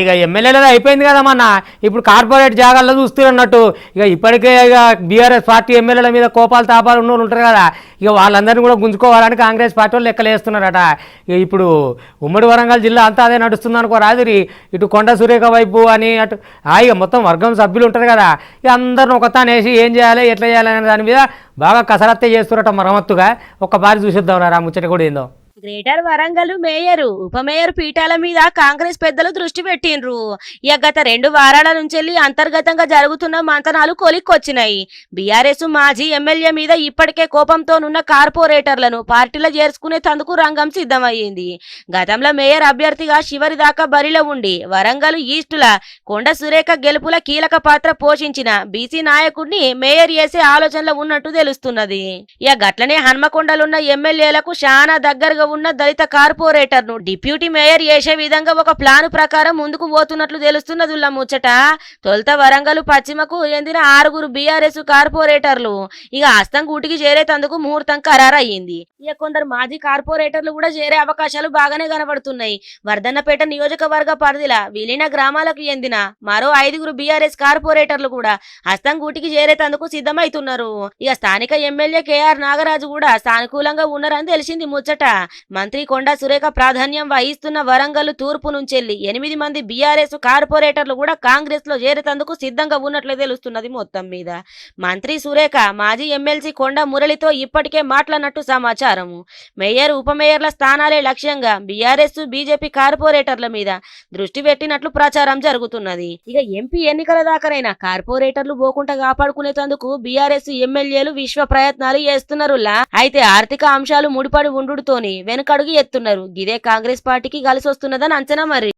ఇక ఎమ్మెల్యేలది అయిపోయింది కదా మన ఇప్పుడు కార్పొరేట్ జాగాల్లో చూస్తున్నట్టు ఇక ఇప్పటికే ఇక బీఆర్ఎస్ పార్టీ ఎమ్మెల్యేల మీద కోపాలు తాపాలు ఉన్న వాళ్ళు ఉంటారు కదా. ఇక వాళ్ళందరినీ కూడా గుంజుకోవాలని కాంగ్రెస్ పార్టీ వాళ్ళు లెక్కలేస్తున్నారట ఇక ఇప్పుడు ఉమ్మడి వరంగల్ జిల్లా అంతా అదే నడుస్తుంది అనుకో రాజురి ఇటు కొండ సురేఖ వైపు అని అటు ఇక మొత్తం వర్గం సభ్యులు ఉంటారు కదా. ఇక అందరిని ఒకతానేసి ఏం చేయాలి ఎట్లా చేయాలి అనే దాని మీద బాగా కసరత్తే చేస్తున్నట్ట మరమ్మత్తుగా ఒక్కసారి చూసిద్దాం రా ముచ్చట కూడా ఏందో. గ్రేటర్ వరంగల్ మేయర్ ఉప మేయర్ పీఠాల మీద కాంగ్రెస్ పెద్దలు దృష్టి పెట్టిండ్రు. ఇక గత రెండు వారాల నుంచి అంతర్గతంగా జరుగుతున్న మంతనాలు కొలిక్కొచ్చినాయి. బీఆర్ఎస్ మాజీ ఎమ్మెల్యే మీద ఇప్పటికే కోపంతోనున్న కార్పొరేటర్లను పార్టీలో చేర్చుకునే తందుకు రంగం సిద్ధమయ్యింది. గతంలో మేయర్ అభ్యర్థిగా చివరి దాకా బరిలో ఉండి వరంగల్ ఈస్టుల కొండ సురేఖ గెలుపుల కీలక పాత్ర పోషించిన బీసీ నాయకుడిని మేయర్ చేసే ఆలోచనలో ఉన్నట్టు తెలుస్తున్నది. ఇక గట్లనే హన్మకొండలున్న ఎమ్మెల్యేలకు చాలా దగ్గరగా ఉన్న దళిత కార్పొరేటర్ను డిప్యూటీ మేయర్ చేసే విధంగా ఒక ప్లాన్ ప్రకారం ముందుకు పోతున్నట్లు తెలుస్తున్నది ఉల్ల ముచ్చట. తొలుత వరంగల్ పశ్చిమకు చెందిన ఆరుగురు బీఆర్ఎస్ కార్పొరేటర్లు ఇక హస్తం గూటికి చేరేతందుకు ముహూర్తం ఖరారయ్యింది. ఇక కొందరు మాజీ కార్పొరేటర్లు కూడా చేరే అవకాశాలు బాగానే కనబడుతున్నాయి. వర్ధన్నపేట నియోజకవర్గ పరిధిల విలీన గ్రామాలకు చెందిన మరో ఐదుగురు బీఆర్ఎస్ కార్పొరేటర్లు కూడా హస్తం గూటికి చేరేతందుకు సిద్ధమైతున్నారు. ఇక స్థానిక ఎమ్మెల్యే కేఆర్ నాగరాజు కూడా సానుకూలంగా ఉన్నారని తెలిసింది ముచ్చట. మంత్రి కొండా సురేఖ ప్రాధాన్యం వహిస్తున్న వరంగల్ తూర్పు నుంచెల్లి. ఎనిమిది మంది బీఆర్ఎస్ కార్పొరేటర్లు కూడా కాంగ్రెస్లో చేరేతందుకు సిద్ధంగా ఉన్నట్లు తెలుస్తున్నది మొత్తం మీద. మంత్రి సురేఖ మాజీ ఎమ్మెల్సీ కొండ మురళితో ఇప్పటికే మాట్లాడినట్టు సమాచారము. మేయర్ ఉప మేయర్ల స్థానాలే లక్ష్యంగా బీఆర్ఎస్ బీజేపీ కార్పొరేటర్ల మీద దృష్టి పెట్టినట్లు ప్రచారం జరుగుతున్నది. ఇక ఎంపీ ఎన్నికల దాకానైనా కార్పొరేటర్లు పోకుండా కాపాడుకునేందుకు బీఆర్ఎస్ ఎమ్మెల్యేలు విశ్వ ప్రయత్నాలు చేస్తున్నారులా. అయితే ఆర్థిక అంశాలు ముడిపడి ఉండుతోని వెనుకడుగు ఎత్తున్నారు. గిదే కాంగ్రెస్ పార్టీకి కలిసి వస్తున్నదని అంచనా మరి.